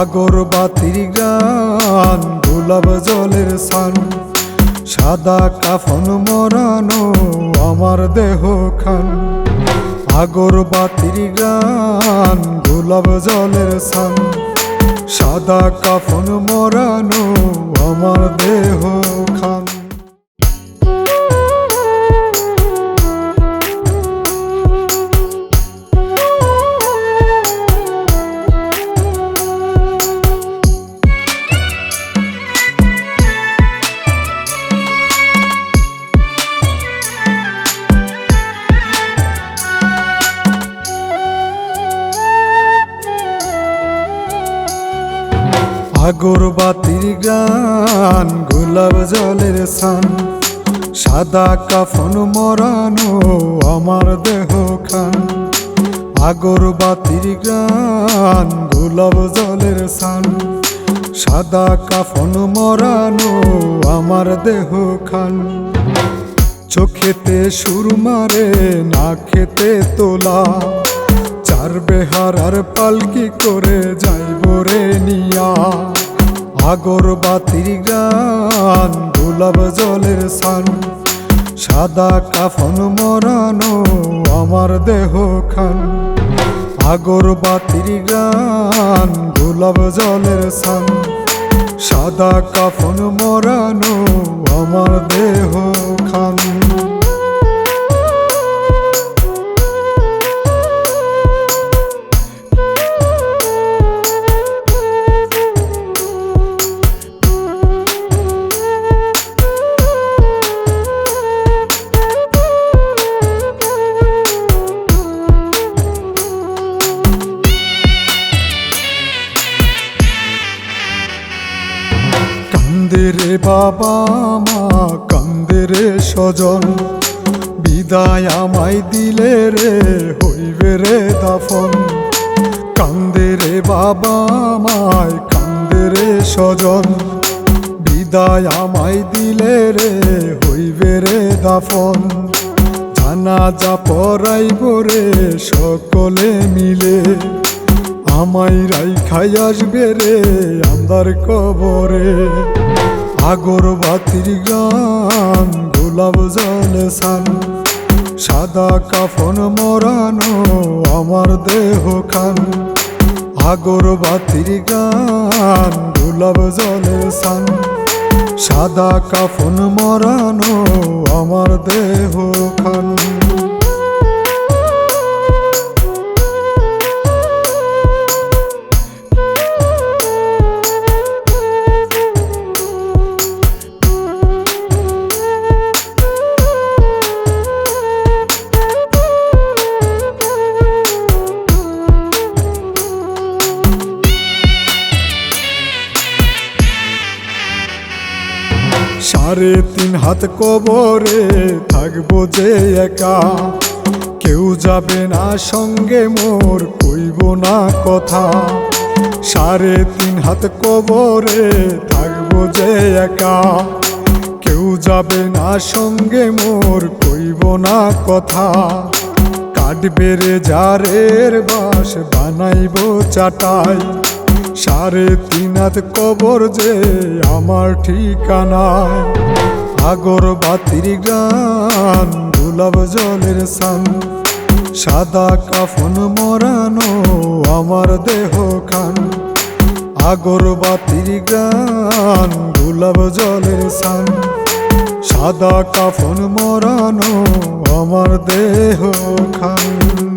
আগরবাতির গান, গোলাপ জলের সান সাদা কাফন মরানো আমার দেহ খান। আগরবাতির গান, গোলাপ জলের সান সাদা কাফন মরানো আমার দেহ খান। আগরবাতির গান, গোলাপ জলের সান সাদা কাফন মরানো আমার দেহ খান। আগরবাতির গান, গোলাপ জলের সান সাদা কাফন মরানো আমার দেহ খান। চোখেতে সুর মারে না খেতে তোলা। চার বেহার আর পালকি করে যাইব রে নিয়া। আগরবাতির গান, গোলাপ জলের সান সাদা কাফন মরানো আমার দেহ খান। আগরবাতির গান, গোলাপ জলের সান সাদা কাফন মরানো আমার দেহ কান্দে রে বাবা মা কান্দে রে স্বজন। বিদায় আমায় দিলে রে, হইবে রে দাফন। কান্দে রে বাবা মায় কান্দে রে স্বজন। বিদায় আমায় দিলে রে, হইবে রে দাফন। জানা যা পরাইব রে, সকলে মিলে। আমায় রাই খাই আসবে রে আন্দার কবরে। আগর বাতির গান, গোলাপ জলে সান, সাদা কাফন মরানো আমার দেহ খান। আগর বাতির গান, গোলাপ জলে সান, সাদা কাফন মরানো আমার দেহ খান। সাড়ে তিন হাত কবরে থাকব যে একা। কেউ যাবে না সঙ্গে মোর, কইব না কথা। সাড়ে তিন হাত কবরে থাকব যে একা। কেউ যাবে না সঙ্গে মোর, কইব না কথা। কাটবে রে জারের বাস বানাইব চাটাই। সাড়ে তিন হাত কবর যে আমার ঠিকানায় আগর বাতির গান গোলাপ জলের সান সাদা কাফন মরানো আমার দেহ খান। আগর বাতির গান গোলাপ জলের সান সাদা কাফন মরানো আমার দেহ খান।